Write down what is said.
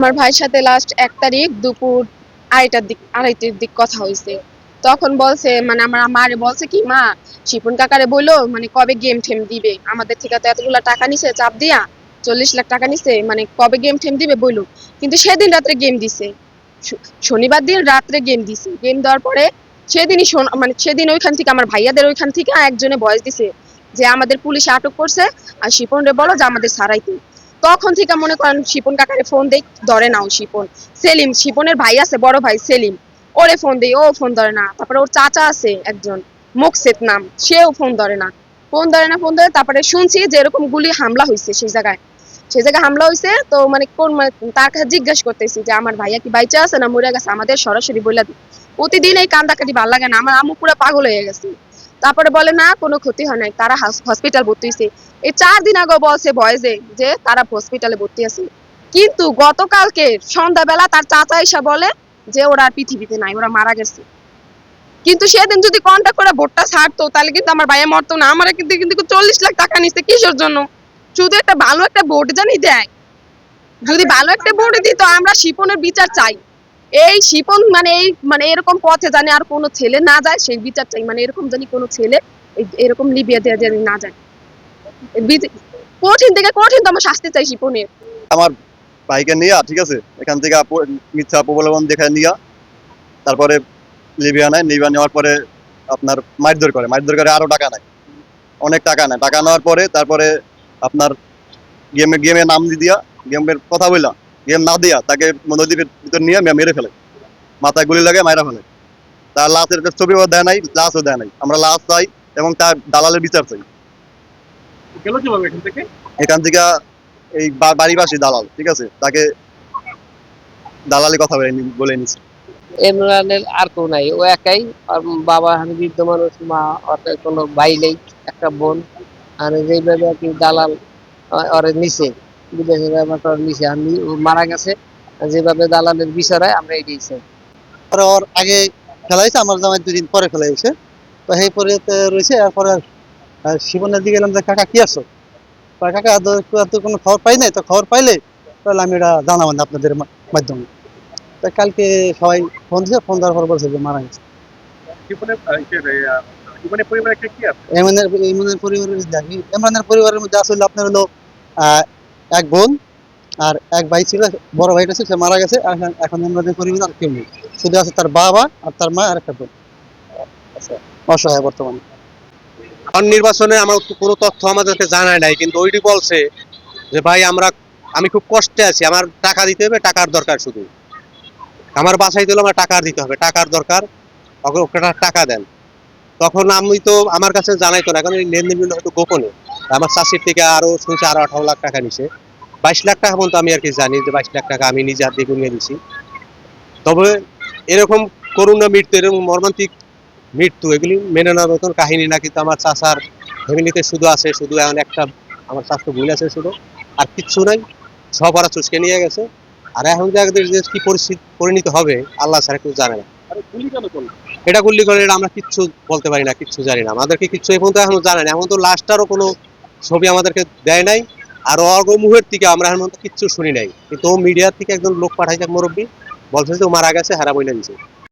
আমার ভাইয়ের সাথে লাস্ট এক তারিখ দুপুর আড়াইটার দিক আড়াইটার দিক কথা হয়েছে তখন বলছে মানে আমার মারে বলছে কি, মা, শিপন কাকারে বলল মানে কবে গেম ঠেম দিবে? আমাদের থেকে তো এতগুলো টাকা নিছে, চাপ দিয়া, চল্লিশ লাখ টাকা নিছে মানে কবে গেম ঠেম দিবে বলল কিন্তু সেদিন রাত্রে গেম দিছে। শনিবার দিন রাত্রে গেম দিছে। গেম দেওয়ার পরে সেদিনই মানে সেদিন ওইখান থেকে আমার ভাইয়াদের ওইখান থেকে একজনে ভয়েস দিছে যে আমাদের পুলিশ আটক করছে, আর শিপন রে বলো যে আমাদের সারাইতে। তখন থেকে মনে করেন শিপন কাকারে ফোন দেই, ধরে নাও শিপন। সেলিম, শিপনের ভাই আছে, বড় ভাই সেলিম। ওরে ফোন দেই, ও ফোন ধরে না। তারপরে ওর চাচা আছে একজন, মুকসেদ নাম, সেও ফোন ধরে না। ফোন ধরে না ফোন ধরে, তারপরে শুনছি যে এরকম গুলি হামলা হয়েছে সেই জায়গায়। সেই জায়গায় হামলা হয়েছে তো মানে কোন মানে তার কাছে জিজ্ঞাসা করতেছি যে, আমার ভাইয়া কি বাইচা আছে না মরে গেছে? আমাদের সরাসরি বলে দিই প্রতিদিন এই কান্দাকাটি ভালো লাগে না, আমার আম্মু পুরো পাগল হয়ে গেছে। তারপরে বলে, না, কোনো ক্ষতি হয় নাই। তারা হসপিটাল ভর্তি হয়েছে এই চার দিন আগে বলছে ভয়েসে যে তারা হসপিটালে ভর্তি আছে। কিন্তু গতকালকে সন্ধ্যাবেলা তার চাচা এসে বলে যে, ওরা পৃথিবীতে নাই, ওরা মারা গেছে। কিন্তু সেদিন যদি কন্ট্যাক্ট করে ভোটটা ছাড়তো, তাহলে কিন্তু আমার ভাইয়া মরতো না। আমার কিন্তু কিন্তু চল্লিশ লাখ টাকা নিচ্ছে কিসের জন্য? শুধু একটা ভালো একটা ভোট জানি দেয়। যদি ভালো একটা ভোট দিত, আমরা শিপনের বিচার চাই। এই শিপন মানে এই মানে এরকম পথে জানি আর কোনো ছেলে না যায়, সেই বিচার চাই মানে এরকম জানি কোনো ছেলে এরকম লিবিয়া দেওয়া জানি না যায়। কঠিন থেকে কঠিনতম শাস্তি চাই শিপনের। আমার বাইকে নিয়ে, ঠিক আছে? এখান থেকে মিথ্যা প্রবলবন দেখে নিয়ে, তারপরে লিবিয়া নেয়, লিবিয়া নেওয়ার পরে আপনার মারধর করে। মারধর করে আরও টাকা নেয়। অনেক টাকা নেয়। টাকা নেওয়ার পরে তারপরে আপনার গেমে গেমে নাম দিয়ে দিয়া, গেমের কথা বললাম। গেম না দিয়া তাকে নদীর ভিতর নিয়ে মেরে ফেলে। মাথায় গুলি লাগে মাইরা ফেলে। তার লাশের ছবিও দেয় নাই লাশও দেয় নাই। আমরা লাশ চাই এবং তার দালালের বিচার চাই। এখান থেকে? এই বা- বাড়িবাসী দালাল ঠিক আছে? তাকে দালালি কথা বলে নিছে। ইমরানের আর কেউ নাই ও একাই। আর বাবা আমি বৃদ্ধ মানুষ মা ওর কোনো ভাই নেই একটা বোন। আর যেভাবে আর কি দালাল ওরে নিচে নিচে মারা গেছে। যেভাবে দালালের বিচার হয় আমরা এটাই চাই। পরে ওর আগে খেলা হয়েছে আমার জামাই দুদিন পরে খেলা হয়েছে। তো সেই পরে রয়েছে এরপরে শিবনের দিকে গেলাম যে কাকা কি আছো? কাকা তো আর তো কোনো খবর পাই নাই তো খবর পাইলে তাহলে আমি এটা জানাব না আপনাদের মাধ্যমে। তো কালকে সবাই ফোন দিয়েছে ফোন দেওয়ার পর বলছে যে মারা গেছে। জীবনে জীবনে পরিবারে কে কি আছে? এমনের ইমরানের পরিবারের ইমরানের পরিবারের মধ্যে আসলে আপনার হলো আহ, এক বোন আর এক ভাই ছিল, বড় ভাইটা ছিল, সে মারা গেছে, আর এখন- ইমরানের পরিবার আর কেউ নেই। শুধু আছে তার বাবা আর তার মা আর একটা বোন। অসহায় বর্তমানে। কারণ নির্বাচনে আমার কোনো তথ্য আমাদেরকে জানায় নাই, কিন্তু ওইটি বলছে যে, ভাই, আমরা আমি খুব কষ্টে আছি, আমার টাকা দিতে হবে, টাকার দরকার শুধু। আমার বাসায় দিলে আমার টাকার দিতে হবে, টাকার দরকার ওকে টাকা দেন। তখন আমি তো আমার কাছে জানাইতো না কারণ এই লেনদেনগুলো হয়তো গোপনে। আমার চাষির থেকে আরও শুনছি আরও আঠারো লাখ টাকা নিছে। বাইশ লাখ টাকা পর্যন্ত আমি আর কি জানি যে বাইশ লাখ টাকা আমি নিজে হাত দিয়ে গুনিয়ে দিছি। তবে এরকম করুণা মৃত্যু এরকম মর্মান্তিক মৃত্যু এগুলি মেনে নেওয়ার মতন কাহিনী না কিন্তু আমার চাষার ফ্যামিলিতে শুধু আছে শুধু এখন একটা আমার স্বাস্থ্য ভুল আছে শুধু আর কিচ্ছু নাই। সব ওরা চুচকে নিয়ে গেছে। আর এখন আমাদের যে কি পরিস্থিতি পরিণত হবে আল্লাহ ছাড়া কেউ জানে না। গুলি এটা গুল্লি করে আমরা কিচ্ছু বলতে পারি না কিচ্ছু জানি না। আমাদেরকে কিচ্ছু এখন তো এখনও জানে না। এখন তো লাস্টারও কোনো ছবি আমাদেরকে দেয় নাই। আর অর্গ মুহের থেকে আমরা এখন কিচ্ছু শুনি নাই। কিন্তু মিডিয়ার থেকে একজন লোক পাঠাইছে মুরব্বী। বলছে যে ও মারা গেছে হারা বইলে দিছে।